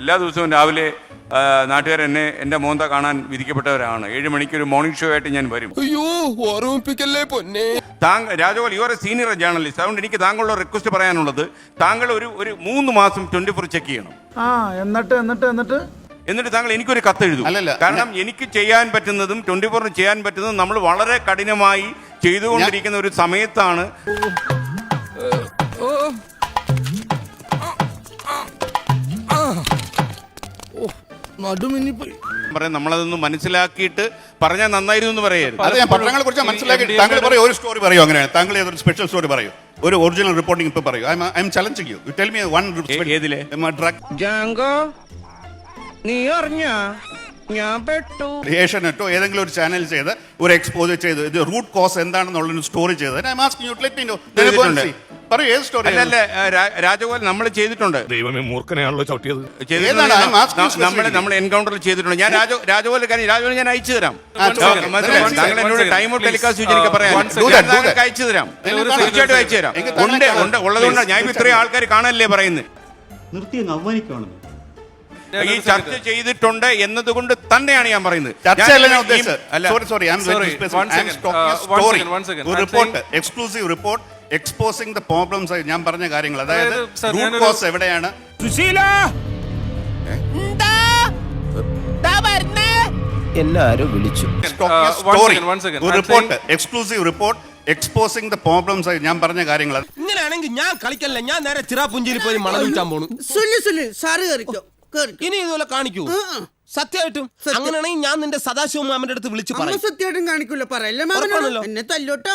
എല്ലാ ദിവസവും രാവിലെ നാട്ടുകാർ എന്നെ എന്റെ മോന്ത കാണാൻ വിധിക്കപ്പെട്ടവരാണ്. ഏഴ് മണിക്ക് ഒരു മോർണിംഗ് ഷോ ആയിട്ട് ഞാൻ വരും. അയ്യോ ഓർമ്മിപ്പിക്കല്ലേ പൊന്നെ? താങ്കൾ രാജഗോപാൽ യുവർ സീനിയർ ജേർണലിസ്റ്റ് അതുകൊണ്ട് എനിക്ക് താങ്കളുടെ റിക്വസ്റ്റ് പറയാനുള്ളത് താങ്കൾ ഒരു ഒരു മൂന്ന് മാസം ട്വന്റി ഫോർ ചെക്ക് ചെയ്യണം. ആ എന്നിട്ട് എന്നിട്ട് എന്നിട്ട്? എന്നിട്ട് താങ്കൾ എനിക്കൊരു കത്ത് എഴുതും. അല്ലല്ല, കാരണം എനിക്ക് ചെയ്യാൻ പറ്റുന്നതും ട്വന്റി ഫോറിന് ചെയ്യാൻ പറ്റുന്നതും നമ്മൾ വളരെ കഠിനമായി ചെയ്തുകൊണ്ടിരിക്കുന്ന ഒരു സമയത്താണ്. നടുമിന്നിപ്പോയി പറയാം നമ്മളതൊന്ന് മനസ്സിലാക്കിയിട്ട് പറഞ്ഞാൽ നന്നായിരുന്നു എന്ന് പറയരുത്. അത് ഞാൻ പത്രങ്ങളെ കുറിച്ച് മനസ്സിലാക്കി താങ്കൾ പറയൂ ഒരു സ്റ്റോറി പറയൂ അങ്ങനെ. താങ്കൾ ഏതൊരു സ്പെഷ്യൽ സ്റ്റോറി പറയൂ. ഒരു ഒറിജിനൽ റിപ്പോർട്ടിംഗ് ഇപ്പൊ പറയൂ. I'm challenging you tell me one ഏതിലെ? ജാങ്കോ നീ അറിഞ്ഞ? ഞാൻ പെട്ടു. ഏഷ്യനെറ്റോ ഏതെങ്കിലും ഒരു ചാനൽ ചെയ്ത് ഒരു എക്സ്പോസ് ചെയ്ത് ഇത് റൂട്ട് കോസ് എന്താണെന്നുള്ള ഒരു സ്റ്റോറി ചെയ്ത് I asking you let me know. പറയൂ ഏത് സ്റ്റോറി അല്ലല്ല രാജഗോപാൽ നമ്മൾ ചെയ്തിട്ടുണ്ട് ദൈവമേ മൂർഖനെയാണല്ലോ ചവിട്ടിയത്. ഏതാണ്? നമ്മൾ. നമ്മൾ എൻകൗണ്ടർ ചെയ്തിട്ടുണ്ട് ഞാൻ രാജ രാജഗോപാൽ കാര്യം രാജഗോപാൽ ഞാൻ അയച്ചു തരാം ആ, ചോദിക്കാം. മനസ്സിലായോ? One താങ്കൾ എന്നോട് ടൈം ഔട്ട് ടെലികാസ്റ്റ്. എനിക്ക് പറയാം one second. Do that, do താങ്കൾക്ക് that. അയച്ചു തരാം തീർച്ചയായിട്ടും അയച്ചു തരാം ഉണ്ട് ഉണ്ട് ഉള്ളതുകൊണ്ട് ഞാൻ ഇപ്പൊ ഇത്രയും ആൾക്കാർ കാണല്ലേ പറയുന്നത് നിർത്തി അങ്ങ് അവമാനിക്കുവാണെന്ന് ഈ ചർച്ച ചെയ്തിട്ടുണ്ട് എന്നതുകൊണ്ട് തന്നെയാണ് ഞാൻ പറയുന്നത് ചർച്ചയല്ല ഞാൻ ഉദ്ദേശിച്ചത് sorry sorry I'm Sorry, one second. Uh, one story second, one second. Report exclusive report exposing the problems ഞാൻ പറഞ്ഞ കാര്യങ്ങൾ. അതായത് ഞാനൊരു- കോസ് എവിടെയാണ്? എല്ലാരും വിളിച്ചു. Uh, one story second, one second. ഒരു I'm report exclusive report exposing the problems ഞാൻ പറഞ്ഞ കാര്യങ്ങൾ. ഇങ്ങനെയാണെങ്കിൽ ഞാൻ കളിക്കല്ല ഞാൻ നേരെ ചിറാപുഞ്ചിയിൽ പോയി മണൽ വിൽക്കാൻ പോണു. സുല്ലു സുല്ലു സാറ് കയറിക്കോ കേറിക്കോ. ഇനി ഇതുപോലെ കാണിക്കൂ. സത്യമായിട്ടും അങ്ങനെയാണെങ്കിൽ ഞാൻ നിന്റെ സദാശിവ മാമന്റെ അടുത്ത് വിളിച്ചു അമ്മ പറയും. സത്യമായിട്ടും കാണിക്കൂല പറയല്ലേ മാമനോട്? ഉറപ്പാണല്ലോ. എന്നെ തല്ലോട്ടോ.